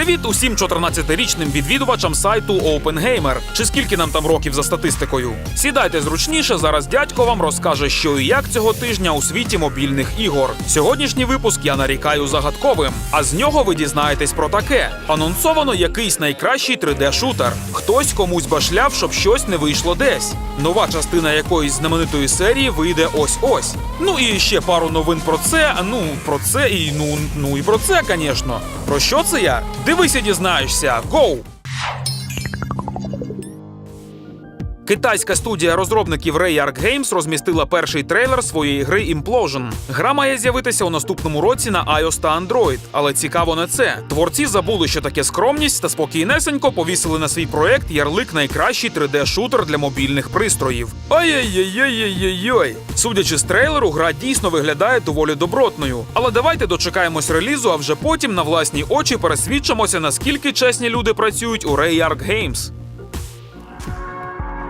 Привіт усім 14-річним відвідувачам сайту OpenGamer. Чи скільки нам там років за статистикою? Сідайте зручніше. Зараз дядько вам розкаже, що і як цього тижня у світі мобільних ігор. Сьогоднішній випуск я нарікаю загадковим. А з нього ви дізнаєтесь про таке: анонсовано якийсь найкращий 3D-шутер. Хтось комусь башляв, щоб щось не вийшло десь. Нова частина якоїсь знаменитої серії вийде ось ось. Ну і ще пару новин про це. Ну про це і ну, ну і про це, звісно. Про що це я? Дивись і дізнаєшся. Гоу! Китайська студія розробників Rayark Games розмістила перший трейлер своєї гри Implosion. Гра має з'явитися у наступному році на iOS та Android, але цікаво не це. Творці забули, що таке скромність та спокійнесенько повісили на свій проект ярлик найкращий 3D-шутер для мобільних пристроїв. Ой-ой-ой-ой-ой-ой. Судячи з трейлеру, гра дійсно виглядає доволі добротною. Але давайте дочекаємось релізу, а вже потім на власні очі пересвідчимося, наскільки чесні люди працюють у Rayark Games.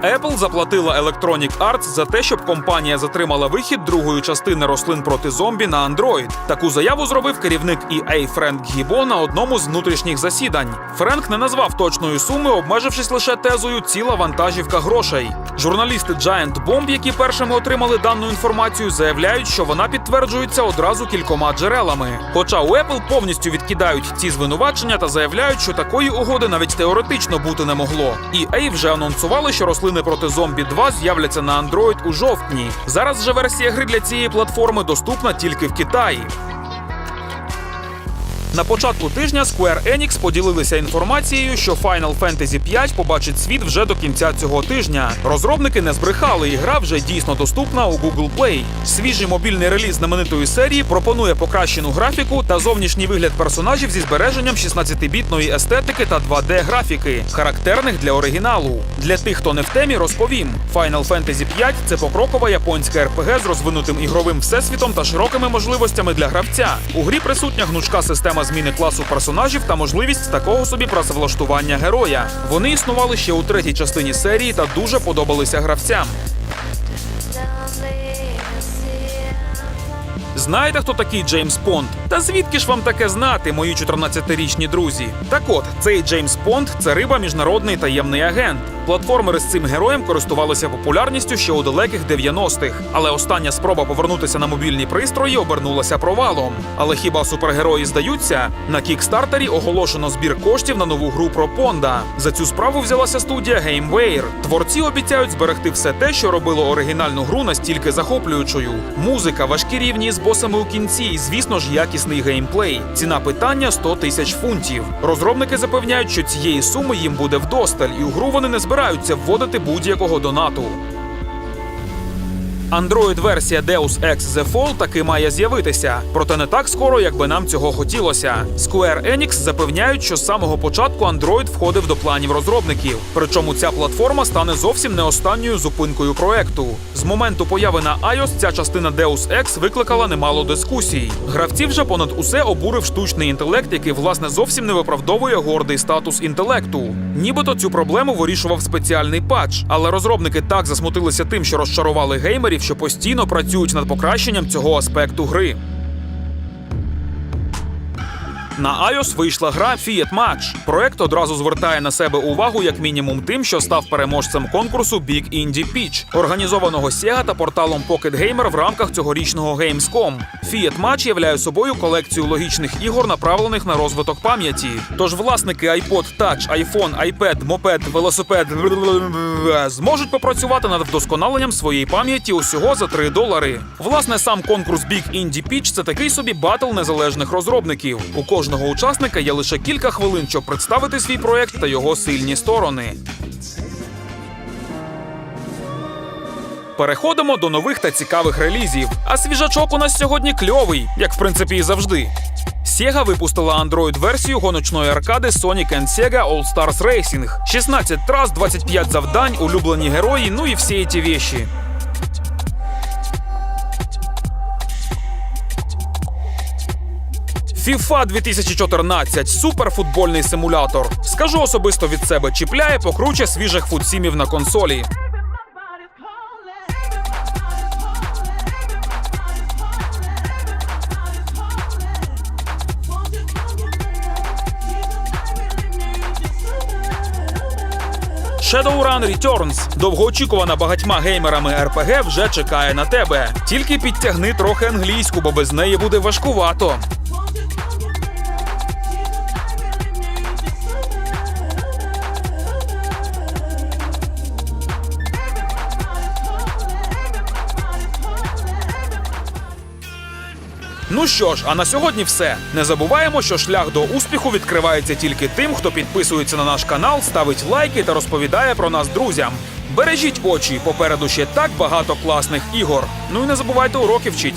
Apple заплатила Electronic Arts за те, щоб компанія затримала вихід другої частини рослин проти зомбі на Android. Таку заяву зробив керівник EA Френк Гібо на одному з внутрішніх засідань. Френк не назвав точної суми, обмежившись лише тезою ціла вантажівка грошей. Журналісти Giant Bomb, які першими отримали дану інформацію, заявляють, що вона підтверджується одразу кількома джерелами. Хоча у Apple повністю відкидають ці звинувачення та заявляють, що такої угоди навіть теоретично бути не могло. EA вже анонсували, що рослини проти зомбі 2 з'являться на Android у жовтні. Зараз же версія гри для цієї платформи доступна тільки в Китаї. На початку тижня Square Enix поділилися інформацією, що Final Fantasy 5 побачить світ вже до кінця цього тижня. Розробники не збрехали, і гра вже дійсно доступна у Google Play. Свіжий мобільний реліз знаменитої серії пропонує покращену графіку та зовнішній вигляд персонажів зі збереженням 16-бітної естетики та 2D-графіки, характерних для оригіналу. Для тих, хто не в темі, розповім: Final Fantasy 5 – це покрокова японська РПГ з розвинутим ігровим всесвітом та широкими можливостями для гравця. У грі присутня гнучка система зміни класу персонажів та можливість такого собі працевлаштування героя. Вони існували ще у третій частині серії та дуже подобалися гравцям. Знаєте, хто такий Джеймс Понд? Та звідки ж вам таке знати, мої 14-річні друзі? Так от, цей Джеймс Понд це риба міжнародний таємний агент. Платформери з цим героєм користувалися популярністю ще у далеких 90-х. Але остання спроба повернутися на мобільні пристрої обернулася провалом. Але хіба супергерої здаються? На кікстартері оголошено збір коштів на нову гру про Понда. За цю справу взялася студія GameWare. Творці обіцяють зберегти все те, що робило оригінальну гру настільки захоплюючою. Музика, важкі рівні з босами у кінці, і звісно ж якісний геймплей. Ціна питання 100 тисяч фунтів. Розробники запевняють, що цієї суми їм буде вдосталь, і у гру вони не збираються вводити будь-якого донату. Android-версія Deus Ex The Fall таки має з'явитися, проте не так скоро, як би нам цього хотілося. Square Enix запевняють, що з самого початку Android входив до планів розробників. Причому ця платформа стане зовсім не останньою зупинкою проекту. З моменту появи на iOS ця частина Deus Ex викликала немало дискусій. Гравців вже понад усе обурив штучний інтелект, який власне зовсім не виправдовує гордий статус інтелекту. Нібито цю проблему вирішував спеціальний патч, але розробники так засмутилися тим, що розчарували геймерів, що постійно працюють над покращенням цього аспекту гри. На iOS вийшла гра Fiat Match. Проект одразу звертає на себе увагу як мінімум тим, що став переможцем конкурсу Big Indie Pitch, організованого Sega та порталом Pocket Gamer в рамках цьогорічного Gamescom. Fiat Match являє собою колекцію логічних ігор, направлених на розвиток пам'яті. Тож власники iPod Touch, iPhone, iPad, мопед, велосипед зможуть попрацювати над вдосконаленням своєї пам'яті усього за 3 долари. Власне, сам конкурс Big Indie Pitch – це такий собі батл незалежних розробників. У кожного учасника є лише кілька хвилин, щоб представити свій проект та його сильні сторони. Переходимо до нових та цікавих релізів. А свіжачок у нас сьогодні кльовий, як в принципі і завжди. Sega випустила Android-версію гоночної аркади Sonic and Sega All Stars Racing. 16 трас, 25 завдань, улюблені герої, ну і всі ці віші. FIFA 2014 суперфутбольний симулятор. Скажу особисто від себе, чіпляє, покруче свіжих футсімів на консолі. Shadowrun Returns, довгоочікувана багатьма геймерами RPG, вже чекає на тебе. Тільки підтягни трохи англійську, бо без неї буде важкувато. Ну що ж, а на сьогодні все. Не забуваємо, що шлях до успіху відкривається тільки тим, хто підписується на наш канал, ставить лайки та розповідає про нас друзям. Бережіть очі, попереду ще так багато класних ігор. Ну і не забувайте уроки вчить.